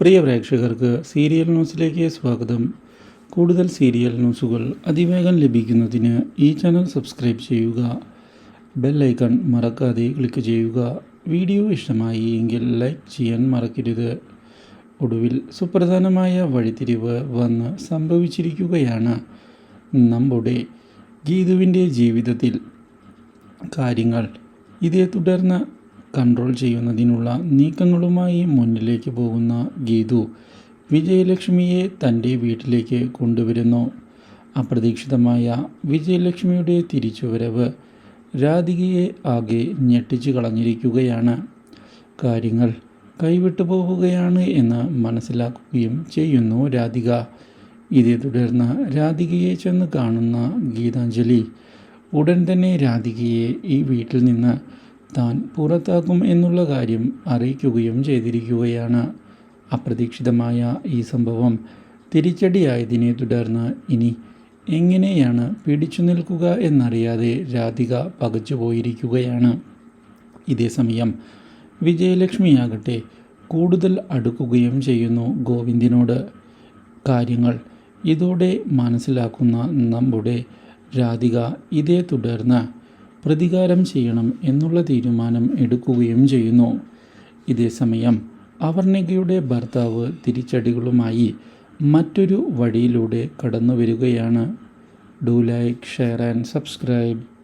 പ്രിയ പ്രേക്ഷകർക്ക് സീരിയൽ ന്യൂസിലേക്ക് സ്വാഗതം. കൂടുതൽ സീരിയൽ ന്യൂസുകൾ അതിവേഗം ലഭിക്കുന്നതിന് ഈ ചാനൽ സബ്സ്ക്രൈബ് ചെയ്യുക. ബെൽ ഐക്കൺ മറക്കാതെ ക്ലിക്ക് ചെയ്യുക. വീഡിയോ ഇഷ്ടമായി എങ്കിൽ ലൈക്ക് ചെയ്യാൻ മറക്കരുത്. ഒടുവിൽ സുപ്രധാനമായ വഴിത്തിരിവ് വന്ന് സംഭവിച്ചിരിക്കുകയാണ് നമ്മുടെ ഗീതുവിന്റെ ജീവിതത്തിൽ. കാര്യങ്ങൾ ഇതേ തുടർന്ന് കൺട്രോൾ ചെയ്യുന്നതിനുള്ള നീക്കങ്ങളുമായി മുന്നിലേക്ക് പോകുന്ന ഗീതു വിജയലക്ഷ്മിയെ തന്റെ വീട്ടിലേക്ക് കൊണ്ടുവരുന്നു. അപ്രതീക്ഷിതമായ വിജയലക്ഷ്മിയുടെ തിരിച്ചുവരവ് രാധികയെ ആകെ ഞെട്ടിച്ചു കളഞ്ഞിരിക്കുകയാണ്. കാര്യങ്ങൾ കൈവിട്ടു പോവുകയാണ് എന്ന് മനസ്സിലാക്കുകയും ചെയ്യുന്നു രാധിക. ഇതേ തുടർന്ന് രാധികയെ ചെന്ന് കാണുന്ന ഗീതാഞ്ജലി ഉടൻ തന്നെ രാധികയെ ഈ വീട്ടിൽ നിന്ന് താൻ പുറത്താക്കും എന്നുള്ള കാര്യം അറിയിക്കുകയും ചെയ്തിരിക്കുകയാണ്. അപ്രതീക്ഷിതമായ ഈ സംഭവം തിരിച്ചടിയായതിനെ തുടർന്ന് ഇനി എങ്ങനെയാണ് പിടിച്ചു നിൽക്കുക എന്നറിയാതെ രാധിക പകച്ചു പോയിരിക്കുകയാണ്. ഇതേസമയം വിജയലക്ഷ്മിയാകട്ടെ കൂടുതൽ അടുക്കുകയും ചെയ്യുന്നു ഗോവിന്ദിനോട്. കാര്യങ്ങൾ ഇതോടെ മനസ്സിലാക്കുന്ന നമ്മുടെ രാധിക ഇതേ തുടർന്ന് പ്രതികാരം ചെയ്യണം എന്നുള്ള തീരുമാനം എടുക്കുകയും ചെയ്യുന്നു. ഇതേസമയം അവർണികയുടെ ഭർത്താവ് തിരിച്ചടികളുമായി മറ്റൊരു വഴിയിലൂടെ കടന്നു വരികയാണ് do like share and subscribe